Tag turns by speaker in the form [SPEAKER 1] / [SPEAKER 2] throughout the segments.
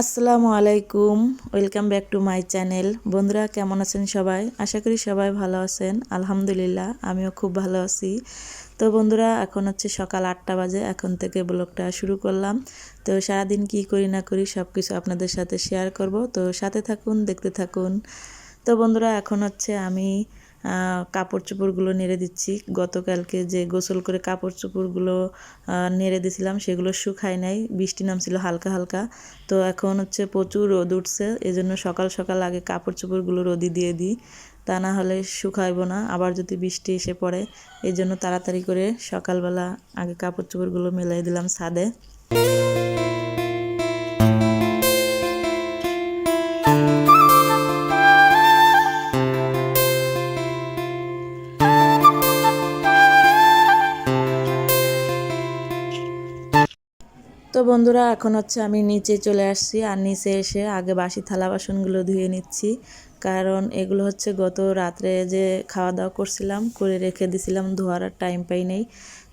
[SPEAKER 1] আসসালামু আলাইকুম, welcome back to my channel. বন্ধুরা, কেমন আছেন সবাই? আশা করি সবাই ভালো আছেন। আলহামদুলিল্লাহ, আমিও খুব ভালো আছি। তো বন্ধুরা, এখন হচ্ছে সকাল আটটা বাজে, এখন থেকে ব্লগটা শুরু করলাম। তো সারাদিন কি করি না করি সব কিছু আপনাদের সাথে শেয়ার করব। তো সাথে থাকুন, দেখতে থাকুন। তো বন্ধুরা, এখন হচ্ছে আমি কাপড় চোপড়গুলো নেড়ে দিচ্ছি। গতকালকে যে গোসল করে কাপড় চোপড়গুলো নেড়ে দিছিলাম, সেগুলো শুকায় নাই, বৃষ্টি নামছিল হালকা হালকা। তো এখন হচ্ছে প্রচুর রোদ উঠছে, এজন্য সকাল সকাল আগে কাপড় চোপড়গুলো রোদি দিয়ে দিই। তা না হলে শুকাইব না, আবার যদি বৃষ্টি এসে পড়ে এই জন্য তাড়াতাড়ি করে সকালবেলা আগে কাপড় চোপড়গুলো মেলাই দিলাম ছাদে। তো বন্ধুরা, এখন হচ্ছে আমি নিচে চলে আসছি আর নিচে এসে আগে বাসি থালা বাসনগুলো ধুয়ে নিচ্ছি। কারণ এগুলো হচ্ছে গত রাত্রে যে খাওয়া দাওয়া করছিলাম, করে রেখে দিছিলাম, ধোয়ার আর টাইম পাই নেই।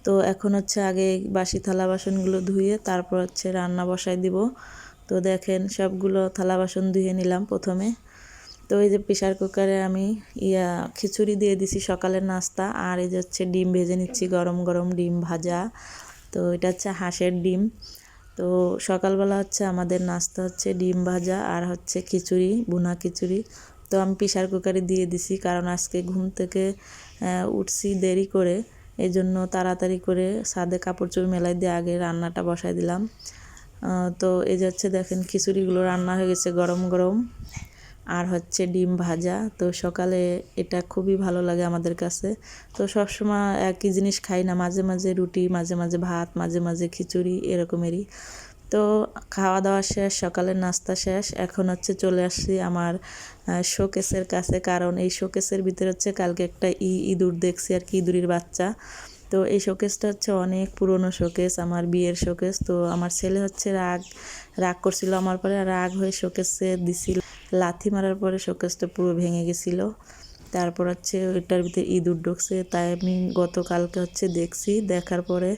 [SPEAKER 1] তো এখন হচ্ছে আগে বাসি থালা বাসনগুলো ধুয়ে তারপর হচ্ছে রান্না বসাই দিব। তো দেখেন, সবগুলো থালা বাসন ধুয়ে নিলাম প্রথমে। তো এই যে প্রেশার কুকারে আমি ইয়া খিচুড়ি দিয়ে দিছি সকালের নাস্তা, আর এই যে হচ্ছে ডিম ভেজে নিচ্ছি গরম গরম ডিম ভাজা। তো এটা হচ্ছে হাঁসের ডিম। তো সকালবেলা হচ্ছে আমাদের নাস্তা হচ্ছে ডিম ভাজা আর হচ্ছে খিচুড়ি বুনা খিচুড়ি। তো আমি প্রেশার কুকারে দিয়ে দিছি কারণ আজকে ঘুম থেকে উঠছি দেরি করে। এই জন্য তাড়াতাড়ি করে সাদে কাপড় চোপড় মেলাই দিয়ে আগে রান্নাটা বসাই দিলাম। তো এই যে হচ্ছে দেখেন খিচুড়িগুলো রান্না হয়ে গেছে গরম গরম। আর হচ্ছে ডিম ভাজা। তো সকালে এটা খুবই ভালো লাগে আমাদের কাছে। তো সবসময় একই জিনিস খাই না, মাঝে মাঝে রুটি, মাঝে মাঝে ভাত, মাঝে মাঝে খিচুড়ি, এরকমেরই। তো খাওয়া দাওয়া শেষ, সকালের নাস্তা শেষ। এখন হচ্ছে চলে আসছি আমার শোকেসের কাছে। কারণ এই শোকেসের ভিতরে হচ্ছে কালকে একটা ই ইঁদুর দেখছি আর কি, ইঁদুরির বাচ্চা। তো এই শোকেসটা হচ্ছে অনেক পুরনো শোকেস, আমার বিয়ের শোকেস। তো আমার ছেলে হচ্ছে রাগ রাগ করছিল আমার পরে রাগ হয়ে শোকেসে দিছিল। লাথি মারার পরে শোকেসটা পুরো ভেঙে গেছিল। তারপর হচ্ছে ওইটার ভিতরে ইঁদুর ঢুকছে তাই আমি গতকালকে হচ্ছে দেখছি, দেখার পরে।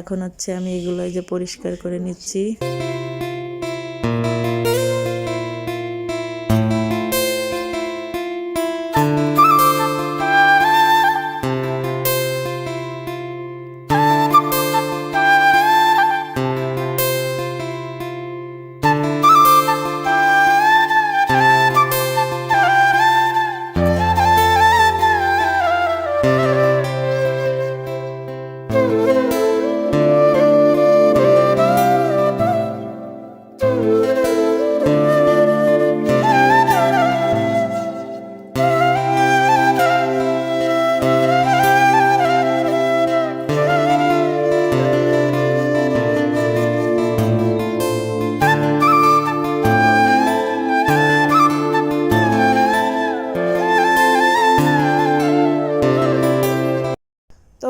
[SPEAKER 1] এখন হচ্ছে আমি এগুলো যে পরিষ্কার করে নিচ্ছি।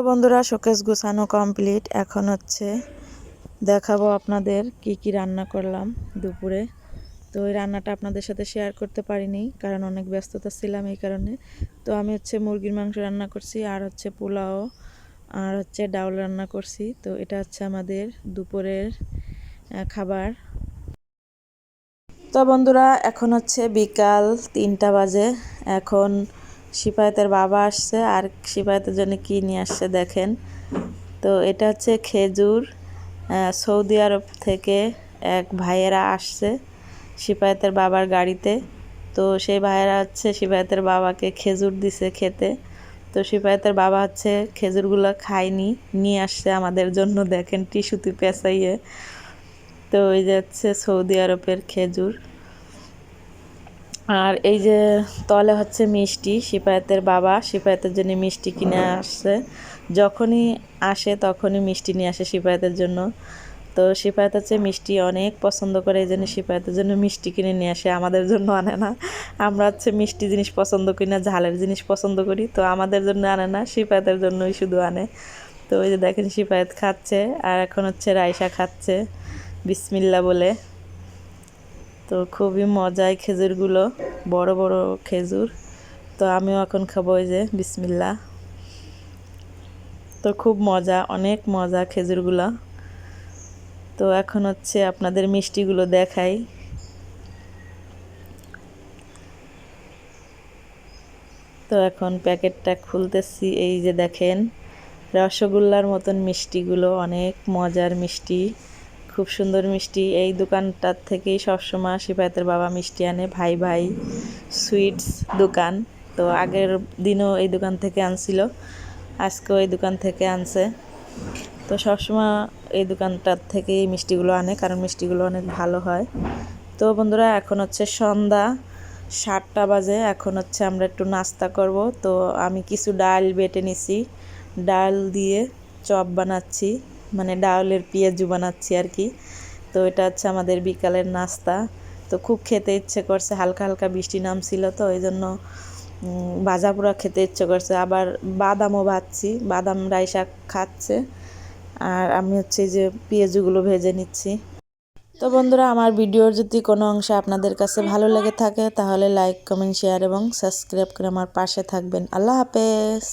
[SPEAKER 1] বন্ধুরা, শোকেস গুছানো কমপ্লিট। এখন হচ্ছে দেখাবো আপনাদের কি কি রান্না করলাম দুপুরে। তো ওই রান্নাটা আপনাদের সাথে শেয়ার করতে পারিনি, কারণ অনেক ব্যস্ততা ছিলাম এই কারণে। তো আমি হচ্ছে মুরগির মাংস রান্না করছি, আর হচ্ছে পোলাও, আর হচ্ছে ডাউল রান্না করছি। তো এটা হচ্ছে আমাদের দুপুরের খাবার। তো বন্ধুরা, এখন হচ্ছে বিকাল তিনটা বাজে। এখন সিপাহিতের বাবা আসছে আর সিপাহিতের জন্য কী নিয়ে আসছে দেখেন। তো এটা হচ্ছে খেজুর সৌদি আরব থেকে এক ভাইয়েরা আসছে সিপাহিতের বাবার গাড়িতে। তো সেই ভাইয়েরা হচ্ছে সিপাহিতের বাবাকে খেজুর দিছে খেতে। তো সিপাহিতের বাবা হচ্ছে খেজুরগুলো খায়নি, নিয়ে আসছে আমাদের জন্য দেখেন টিস্যুতে পেঁচাইয়ে। তো ওই যে হচ্ছে সৌদি আরবের খেজুর। আর এই যে তলে হচ্ছে মিষ্টি সিপায়াতের বাবা সিপায়াতের জন্য মিষ্টি কিনে আসছে যখনই আসে তখনই মিষ্টি নিয়ে আসে সিপায়াতের জন্য। তো সিপায়াত হচ্ছে মিষ্টি অনেক পছন্দ করে, এই জন্য সিপায়াতের জন্য মিষ্টি কিনে নিয়ে আসে, আমাদের জন্য আনে না। আমরা হচ্ছে মিষ্টি জিনিস পছন্দ করি না, ঝালের জিনিস পছন্দ করি, তো আমাদের জন্য আনে না সিপায়াতের জন্যই শুধু আনে। তো ওই যে দেখেন সিপায়াত খাচ্ছে, আর এখন হচ্ছে রাইসা খাচ্ছে, বিসমিল্লা বলে। তো খুবই মজায় খেজুরগুলো, বড় বড় খেজুর। তো আমিও এখন খাব ওই যে বিসমিল্লা তো খুব মজা, অনেক মজা খেজুরগুলো। তো এখন হচ্ছে আপনাদের মিষ্টিগুলো দেখাই। তো এখন প্যাকেটটা খুলতেছি, এই যে দেখেন, রসগোল্লার মতন মিষ্টিগুলো, অনেক মজার মিষ্টি। খুব সুন্দর মিষ্টি। এই দোকানটার থেকেই সবসময় সিপাহিতের বাবা মিষ্টি আনে। ভাই ভাই সুইটস দোকান। তো আগের দিনও এই দোকান থেকে আনছিল, আজকেও এই দোকান থেকে আনছে। তো সবসময় এই দোকানটার থেকে এই মিষ্টিগুলো আনে, কারণ মিষ্টিগুলো অনেক ভালো হয়। তো বন্ধুরা, এখন হচ্ছে সন্ধ্যা সাতটা বাজে। এখন হচ্ছে আমরা একটু নাস্তা করব। তো আমি কিছু ডাল বেটে নিছি। ডাল দিয়ে চপ বানাচ্ছি। মানে ডালের পেঁয়াজু বানাচ্ছি আর কি। তো এটা হচ্ছে আমাদের বিকালের নাস্তা। তো খুব খেতে ইচ্ছে করছে, হালকা হালকা বৃষ্টি নামছিল তো এই জন্য ভাজা পোড়া খেতে ইচ্ছে করছে। আবার বাদামও ভাজছি, বাদাম রাইসা খাচ্ছে। আর আমি হচ্ছে যে পেঁয়াজুগুলো ভেজে নিচ্ছি। তো বন্ধুরা, আমার ভিডিওর যদি কোনো অংশ আপনাদের কাছে ভালো লেগে থাকে, তাহলে লাইক, কমেন্ট, শেয়ার এবং সাবস্ক্রাইব করে আমার পাশে থাকবেন। আল্লাহ হাফেজ।